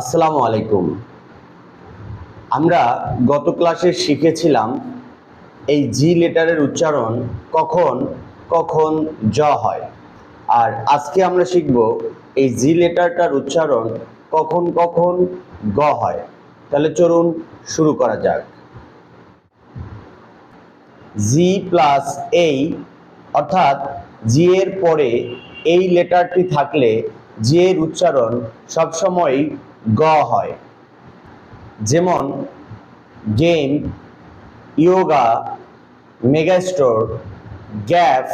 আসসালামু আলাইকুম। আমরা গত ক্লাসে শিখেছিলাম এই জি লেটারের উচ্চারণ কখন কখন জ হয়। আর আজকে আমরা শিখব এই জি লেটারটার উচ্চারণ কখন কখন গ হয়। তাহলে চলুন শুরু করা যাক। জি প্লাস এই অর্থাৎ জি এর পরে এই লেটারটি থাকলে জি এর উচ্চারণ সবসময় গ হয়। যেমন গেম ইয়োগা মেগাস্টোর গ্যাফ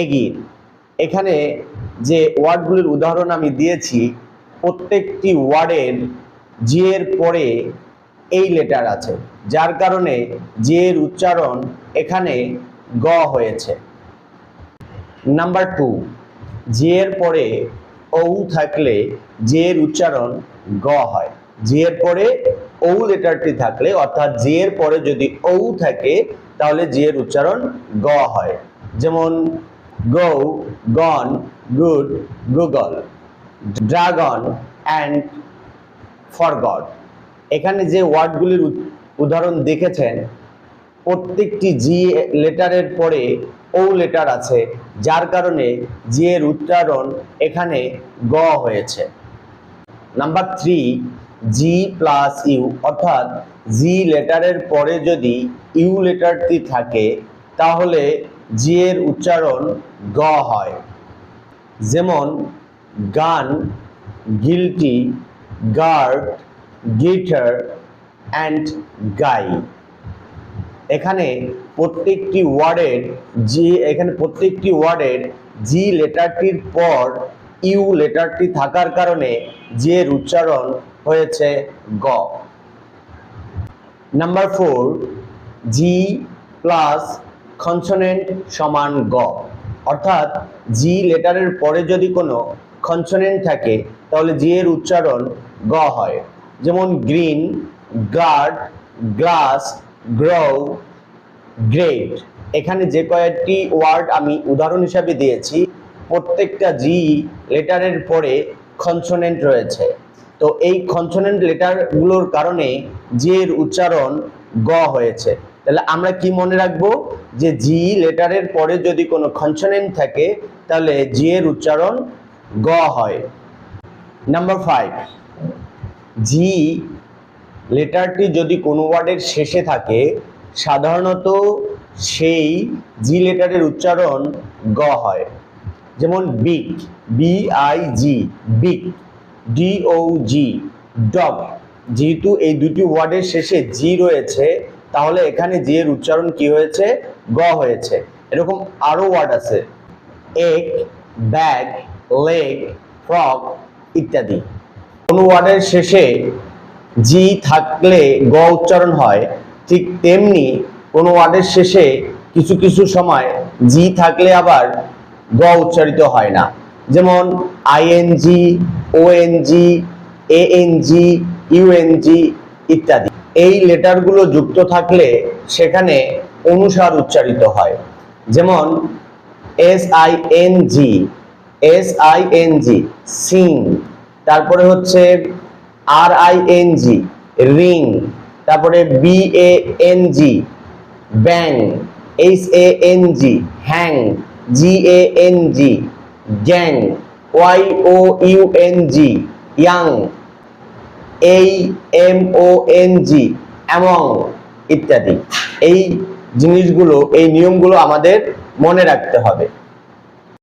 এগির এখানে যে ওয়ার্ডগুলির উদাহরণ আমি দিয়েছি, প্রত্যেকটি ওয়ার্ডের জি এর পরে এই লেটার আছে, যার কারণে জি এর উচ্চারণ এখানে গ হয়েছে। নাম্বার টু জি এর পরে ঔ থাকলে জি এর উচ্চারণ গ হয়। এর পরে ঔ লেটারটি থাকলে, অর্থাৎ এর পরে যদি ঔ থাকে, তাহলে এর উচ্চারণ গ হয়। যেমন, go, gone, good, Google, dragon, and forgot এখানে যে ওয়ার্ডগুলির উদাহরণ দেখেছেন, প্রত্যেকটি জি, লেটারের পরে ও লেটার আছে, যার কারণে জি এর উচ্চারণ এখানে গ হয়েছে। Number three G plus U অর্থাৎ জি লেটারের পরে যদি ইউ লেটারটি থাকে, তাহলে জি এর উচ্চারণ গ হয়। যেমন, gun guilty guard guitar and guy এখানে প্রত্যেকটি ওয়ার্ডের জি এখানে প্রত্যেকটি ওয়ার্ডের জি লেটারটির পর ইউ লেটারটি থাকার কারণে এর উচ্চারণ হয়েছে গ। Number four G plus consonant সমান গ। অর্থাৎ জি লেটারের পরে যদি কোনো কনসোনেন্ট থাকে, তাহলে জি এর উচ্চারণ গ হয়। যেমন green guard glass grow great এখানে যে কয়েকটি ওয়ার্ড আমি উদাহরণ হিসাবে দিয়েছি, প্রত্যেকটা জি লেটারের পরে কনসোনেন্ট রয়েছে। তো এই কনসোনেন্ট লেটারগুলোর কারণে জি এর উচ্চারণ গ হয়েছে। তাহলে আমরা কি মনে রাখব? যে জি লেটারের পরে যদি কোনো কনসোনেন্ট থাকে, তাহলে জি এর উচ্চারণ গ হয়। নাম্বার ফাইভ জি লেটারটি যদি কোনো ওয়ার্ডের শেষে থাকে, সাধারণত সেই জি লেটারের উচ্চারণ গ হয়। যেমন big B I G big D O G dog যেহেতু এই দুটি ওয়ার্ডের শেষে জি রয়েছে, তাহলে এখানে জি এর উচ্চারণ কি হয়েছে? গ হয়েছে। এরকম আরও ওয়ার্ড আছে। এক, ব্যাগ লেগ ফ্রক ইত্যাদি। কোনো ওয়ার্ডের শেষে জি থাকলে গ উচ্চারণ হয়, ঠিক তেমনি কোন ওয়ার্ডের শেষে কিছু কিছু সময় জি থাকলে আবার গ উচ্চারিত হয় না। যেমন আইএনজি ওএনজি এএনজি ইউএনজি ইত্যাদি। এই লেটারগুলো যুক্ত থাকলে সেখানে অনুসার উচ্চারিত হয়। যেমন S I N G, S I N G, sing, তারপরে হচ্ছে R I N G ring তারপরে B N G bang H A N G hang G A N G gang Y O U N G young এই M O N G এবং ইত্যাদি। এই জিনিসগুলো, এই নিয়মগুলো আমাদের মনে রাখতে হবে।